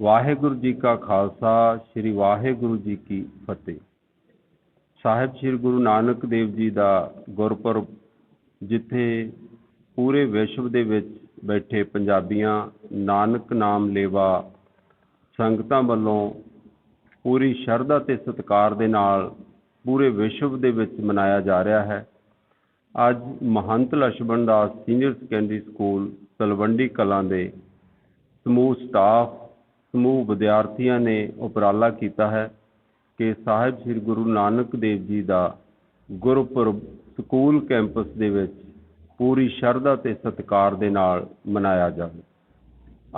ਵਾਹਿਗੁਰੂ ਜੀ ਕਾ ਖਾਲਸਾ, ਸ੍ਰੀ ਵਾਹਿਗੁਰੂ ਜੀ ਕੀ ਫਤਿਹ। ਸਾਹਿਬ ਸ੍ਰੀ ਗੁਰੂ ਨਾਨਕ ਦੇਵ ਜੀ ਦਾ ਗੁਰਪੁਰਬ, ਜਿੱਥੇ ਪੂਰੇ ਵਿਸ਼ਵ ਦੇ ਵਿੱਚ ਬੈਠੇ ਪੰਜਾਬੀਆਂ ਨਾਨਕ ਨਾਮ ਲੇਵਾ ਸੰਗਤਾਂ ਵੱਲੋਂ ਪੂਰੀ ਸ਼ਰਧਾ ਤੇ ਸਤਿਕਾਰ ਦੇ ਨਾਲ ਪੂਰੇ ਵਿਸ਼ਵ ਦੇ ਵਿੱਚ ਮਨਾਇਆ ਜਾ ਰਿਹਾ ਹੈ। ਅੱਜ Mahant Lachhman Das senior secondary school Talwandi Kalan ਦੇ ਸਮੂਹ ਸਟਾਫ ਸਮੂਹ ਵਿਦਿਆਰਥੀਆਂ ਨੇ ਉਪਰਾਲਾ ਕੀਤਾ ਹੈ ਕਿ ਸਾਹਿਬ ਸ੍ਰੀ ਗੁਰੂ ਨਾਨਕ ਦੇਵ ਜੀ ਦਾ ਗੁਰਪੁਰਬ ਸਕੂਲ ਕੈਂਪਸ ਦੇ ਵਿੱਚ ਪੂਰੀ ਸ਼ਰਧਾ ਤੇ ਸਤਿਕਾਰ ਦੇ ਨਾਲ ਮਨਾਇਆ ਜਾਵੇ।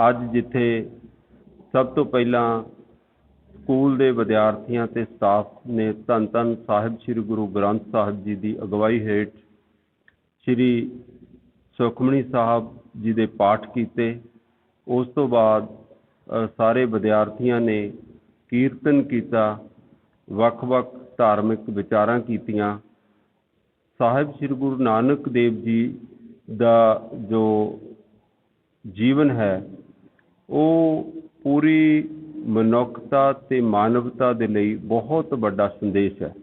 ਅੱਜ ਜਿੱਥੇ ਸਭ ਤੋਂ ਪਹਿਲਾਂ ਸਕੂਲ ਦੇ ਵਿਦਿਆਰਥੀਆਂ ਤੇ ਸਟਾਫ ਨੇ ਧੰਨ ਧੰਨ ਸਾਹਿਬ ਸ੍ਰੀ ਗੁਰੂ ਗ੍ਰੰਥ ਸਾਹਿਬ ਜੀ ਦੀ ਅਗਵਾਈ ਹੇਠ ਸ੍ਰੀ ਸੁਖਮਣੀ ਸਾਹਿਬ ਜੀ ਦੇ ਪਾਠ ਕੀਤੇ। ਉਸ ਤੋਂ ਬਾਅਦ ਸਾਰੇ ਵਿਦਿਆਰਥੀਆਂ ਨੇ ਕੀਰਤਨ ਕੀਤਾ, ਵੱਖ-ਵੱਖ ਧਾਰਮਿਕ ਵਿਚਾਰਾਂ ਕੀਤੀਆਂ। ਸਾਹਿਬ ਸ੍ਰੀ ਗੁਰੂ ਨਾਨਕ ਦੇਵ ਜੀ ਦਾ ਜੋ ਜੀਵਨ ਹੈ, ਉਹ ਪੂਰੀ ਮਨੁੱਖਤਾ ਤੇ ਮਾਨਵਤਾ ਦੇ ਲਈ ਬਹੁਤ ਵੱਡਾ ਸੰਦੇਸ਼ ਹੈ।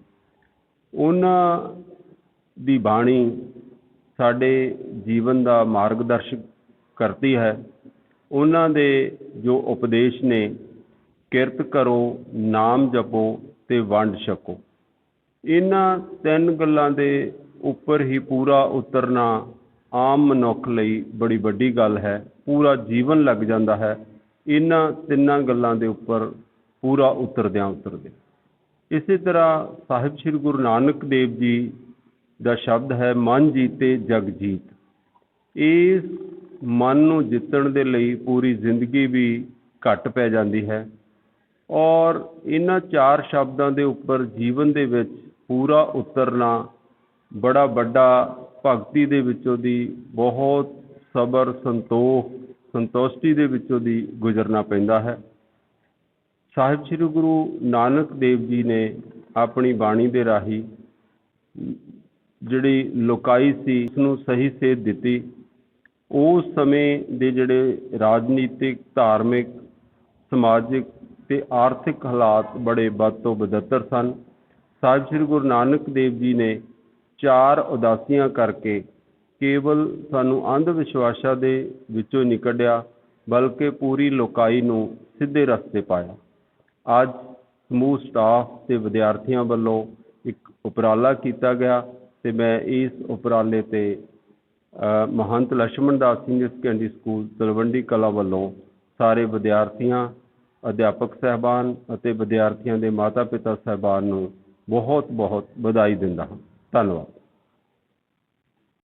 ਉਹਨਾਂ ਦੀ ਬਾਣੀ ਸਾਡੇ ਜੀਵਨ ਦਾ ਮਾਰਗਦਰਸ਼ਕ ਕਰਦੀ ਹੈ। ਉਹਨਾਂ ਦੇ ਜੋ ਉਪਦੇਸ਼ ਨੇ, ਕਿਰਤ ਕਰੋ, ਨਾਮ ਜਪੋ ਤੇ ਵੰਡ ਛਕੋ। ਇਹਨਾਂ ਤਿੰਨ ਗੱਲਾਂ ਦੇ ਉੱਪਰ ਹੀ ਪੂਰਾ ਉਤਰਨਾ ਆਮ ਮਨੁੱਖ ਲਈ ਬੜੀ ਵੱਡੀ ਗੱਲ ਹੈ। ਪੂਰਾ ਜੀਵਨ ਲੱਗ ਜਾਂਦਾ ਹੈ। ਇਹਨਾਂ ਤਿੰਨਾਂ ਗੱਲਾਂ ਦੇ ਉੱਪਰ ਪੂਰਾ ਉਤਰਦਿਆਂ ਉਤਰਦੇ। ਇਸੇ ਤਰ੍ਹਾਂ ਸਾਹਿਬ ਸ੍ਰੀ ਗੁਰੂ ਨਾਨਕ ਦੇਵ ਜੀ ਦਾ ਸ਼ਬਦ ਹੈ, ਮਨ ਜੀਤੇ ਜਗ ਜੀਤ। ਇਸ ਮਨ ਨੂੰ ਜਿੱਤਣ ਦੇ ਲਈ ਪੂਰੀ ਜ਼ਿੰਦਗੀ ਵੀ ਘੱਟ ਪੈ ਜਾਂਦੀ ਹੈ ਔਰ ਇਹਨਾਂ ਚਾਰ ਸ਼ਬਦਾਂ ਦੇ ਉੱਪਰ ਜੀਵਨ ਦੇ ਵਿੱਚ ਪੂਰਾ ਉਤਰਨਾ ਬੜਾ ਵੱਡਾ ਭਗਤੀ ਦੇ ਵਿੱਚੋਂ ਦੀ ਬਹੁਤ ਸਬਰ ਸੰਤੋਖ, ਸੰਤੁਸ਼ਟੀ ਦੇ ਵਿੱਚੋਂ ਦੀ ਗੁਜ਼ਰਨਾ ਪੈਂਦਾ ਹੈ। ਸਾਹਿਬ ਸ੍ਰੀ ਗੁਰੂ ਨਾਨਕ ਦੇਵ ਜੀ ਨੇ ਆਪਣੀ ਬਾਣੀ ਦੇ ਰਾਹੀਂ ਜਿਹੜੀ ਲੋਕਾਈ ਸੀ ਉਸ ਨੂੰ ਸਹੀ ਸੇਧ ਦਿੱਤੀ। ਉਸ ਸਮੇਂ ਦੇ ਜਿਹੜੇ ਰਾਜਨੀਤਿਕ, ਧਾਰਮਿਕ, ਸਮਾਜਿਕ ਤੇ ਆਰਥਿਕ ਹਾਲਾਤ ਬੜੇ ਬਦ ਤੋਂ ਬਦਤਰ ਸਨ। ਸਾਹਿਬ ਸ੍ਰੀ ਗੁਰੂ ਨਾਨਕ ਦੇਵ ਜੀ ਨੇ ਚਾਰ ਉਦਾਸੀਆਂ ਕਰਕੇ ਕੇਵਲ ਸਾਨੂੰ ਅੰਧ ਵਿਸ਼ਵਾਸਾਂ ਦੇ ਵਿੱਚੋਂ ਨਹੀਂ ਕੱਢਿਆ ਬਲਕਿ ਪੂਰੀ ਲੋਕਾਈ ਨੂੰ ਸਿੱਧੇ ਰਸਤੇ ਪਾਇਆ। ਅੱਜ ਸਮੂਹ ਸਟਾਫ ਤੇ ਵਿਦਿਆਰਥੀਆਂ ਵੱਲੋਂ ਇੱਕ ਉਪਰਾਲਾ ਕੀਤਾ ਗਿਆ ਤੇ ਮੈਂ ਇਸ ਉਪਰਾਲੇ ਤੇ Mahant Lachhman Das senior secondary school Talwandi Kalan ਵੱਲੋਂ ਸਾਰੇ ਵਿਦਿਆਰਥੀਆਂ, ਅਧਿਆਪਕ ਸਹਿਬਾਨ ਅਤੇ ਵਿਦਿਆਰਥੀਆਂ ਦੇ ਮਾਤਾ-ਪਿਤਾ ਸਹਿਬਾਨ ਨੂੰ ਬਹੁਤ ਬਹੁਤ ਵਧਾਈ ਦਿੰਦਾ ਹਾਂ। ਧੰਨਵਾਦ।